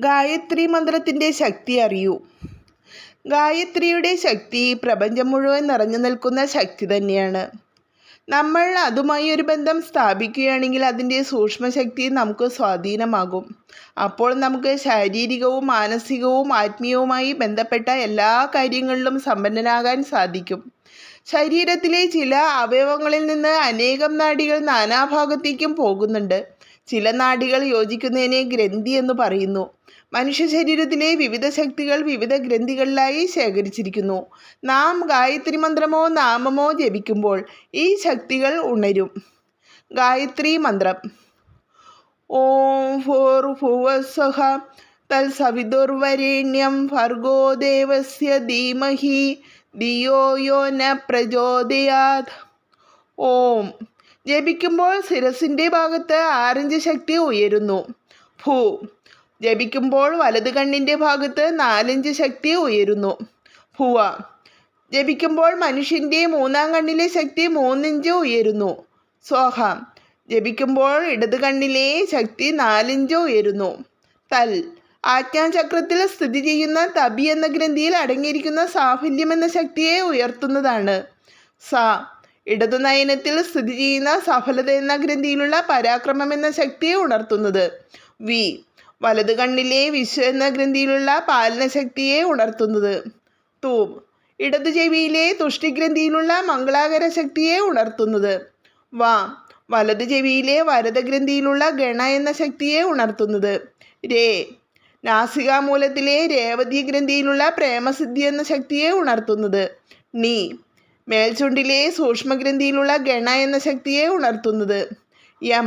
ഗായത്രി മന്ത്രത്തിന്റെ ശക്തി അറിയൂ. ഗായത്രിയുടെ ശക്തി പ്രപഞ്ചം മുഴുവൻ നിറഞ്ഞു നിൽക്കുന്ന ശക്തി തന്നെയാണ്. നമ്മൾ അതുമായി ഒരു ബന്ധം സ്ഥാപിക്കുകയാണെങ്കിൽ അതിന്റെ സൂക്ഷ്മശക്തി നമുക്ക് സ്വാധീനമാകും. അപ്പോൾ നമുക്ക് ശാരീരികവും മാനസികവും ആത്മീയവുമായി ബന്ധപ്പെട്ട എല്ലാ കാര്യങ്ങളിലും സമ്പന്നനാകാൻ സാധിക്കും. ശരീരത്തിലെ ചില അവയവങ്ങളിൽ നിന്ന് അനേകം നാടികൾ നാനാഭാഗത്തേക്കും പോകുന്നുണ്ട്. ചില നാടികൾ യോജിക്കുന്നതിനെ ഗ്രന്ഥി എന്ന് പറയുന്നു. മനുഷ്യ ശരീരത്തിലെ വിവിധ ശക്തികൾ വിവിധ ഗ്രന്ഥികളിലായി ശേഖരിച്ചിരിക്കുന്നു. നാം ഗായത്രി മന്ത്രമോ നാമമോ ജപിക്കുമ്പോൾ ഈ ശക്തികൾ ഉണരും. ഗായത്രി മന്ത്രം. ഓം ഫോർ ഭുവസ്വഹ തൽസവിതുർവരേണ്യം ഭർഗോ ദേവസ്യ ധീമഹി ദിയോ യോ ന പ്രചോദയാത്. ഓം. ജപിക്കുമ്പോൾ ശിരസിന്റെ ഭാഗത്ത് ആറിഞ്ച് ശക്തി ഉയരുന്നു. ഭൂ. ജപിക്കുമ്പോൾ വലത് കണ്ണിന്റെ ഭാഗത്ത് നാലഞ്ച് ശക്തി ഉയരുന്നു. ഭുവ. ജപിക്കുമ്പോൾ മനുഷ്യന്റെ മൂന്നാം കണ്ണിലെ ശക്തി മൂന്നിഞ്ച് ഉയരുന്നു. സ്വാഹ ജപിക്കുമ്പോൾ ഇടത് കണ്ണിലെ ശക്തി നാലിഞ്ച് ഉയരുന്നു. തൽ. ആജ്ഞാചക്രത്തിൽ സ്ഥിതി ചെയ്യുന്ന തബി എന്ന ഗ്രന്ഥിയിൽ അടങ്ങിയിരിക്കുന്ന സാഫല്യം എന്ന ശക്തിയെ ഉയർത്തുന്നതാണ്. സ. ഇടതു നയനത്തിൽ സ്ഥിതി ചെയ്യുന്ന സഫലത എന്ന ഗ്രന്ഥിയിലുള്ള പരാക്രമം എന്ന ശക്തിയെ ഉണർത്തുന്നത്. വി. വലത് കണ്ണിലെ വിശ്വ എന്ന ഗ്രന്ഥിയിലുള്ള പാലനശക്തിയെ ഉണർത്തുന്നത്. തൂം. ഇടതു ചെവിയിലെ തുഷ്ടിഗ്രന്ഥിയിലുള്ള മംഗളാകര ശക്തിയെ ഉണർത്തുന്നത്. വാ. വലത് ചെവിയിലെ വരതഗ്രന്ഥിയിലുള്ള ഗണ എന്ന ശക്തിയെ ഉണർത്തുന്നത്. രേ. നാസികാമൂലത്തിലെ രേവതി ഗ്രന്ഥിയിലുള്ള പ്രേമസിദ്ധി എന്ന ശക്തിയെ ഉണർത്തുന്നത്. നീ. മേൽചുണ്ടിലെ സൂക്ഷ്മഗ്രന്ഥിയിലുള്ള ഗണ എന്ന ശക്തിയെ ഉണർത്തുന്നത്. യം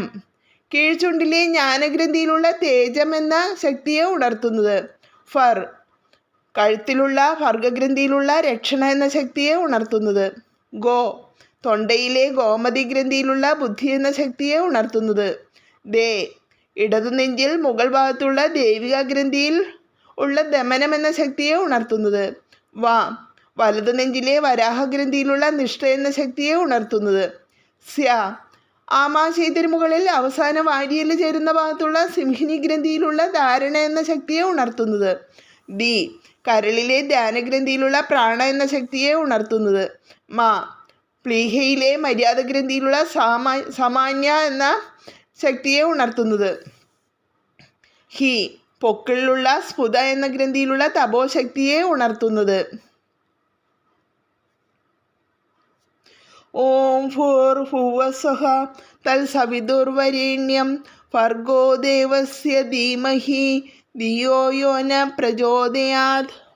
കീഴ്ചുണ്ടിലെ ജ്ഞാനഗ്രന്ഥിയിലുള്ള തേജം എന്ന ശക്തിയെ ഉണർത്തുന്നത്. ഫർ. കഴുത്തിലുള്ള ഭർഗഗ്രന്ഥിയിലുള്ള രക്ഷണ എന്ന ശക്തിയെ ഉണർത്തുന്നത്. ഗോ. തൊണ്ടയിലെ ഗോമതി ഗ്രന്ഥിയിലുള്ള ബുദ്ധി എന്ന ശക്തിയെ ഉണർത്തുന്നത്. ദേ. ഇടതുനെഞ്ചിൽ മുകൾ ഭാഗത്തുള്ള ദേവിക ഗ്രന്ഥിയിൽ ഉള്ള ദമനം എന്ന ശക്തിയെ ഉണർത്തുന്നത്. വാ. വലതു നെഞ്ചിലെ വരാഹഗ്രന്ഥിയിലുള്ള നിഷ്ഠ എന്ന ശക്തിയെ ഉണർത്തുന്നത്. സ്യ. ആമാശയത്തിന് മുകളിൽ അവസാന വാരിയിൽ ചേരുന്ന ഭാഗത്തുള്ള സിംഹിനി ഗ്രന്ഥിയിലുള്ള ധാരണ എന്ന ശക്തിയെ ഉണർത്തുന്നത്. ഡി. കരളിലെ ധ്യാനഗ്രന്ഥിയിലുള്ള പ്രാണ എന്ന ശക്തിയെ ഉണർത്തുന്നത്. മാ. പ്ലീഹയിലെ മര്യാദ ഗ്രന്ഥിയിലുള്ള സാമാ സാമാന്യ എന്ന ശക്തിയെ ഉണർത്തുന്നത്. ഹി. പൊക്കിളിലുള്ള സ്ഫുത എന്ന ഗ്രന്ഥിയിലുള്ള തപോശക്തിയെ ഉണർത്തുന്നത്. ഓം ഭൂർ ഭുവസ്വഹ തൽസവിതുർവരേണ്യം ഭർഗോ ദേവസ്യ ധീമഹി. ധിയോ യോ ന പ്രചോദയാത്.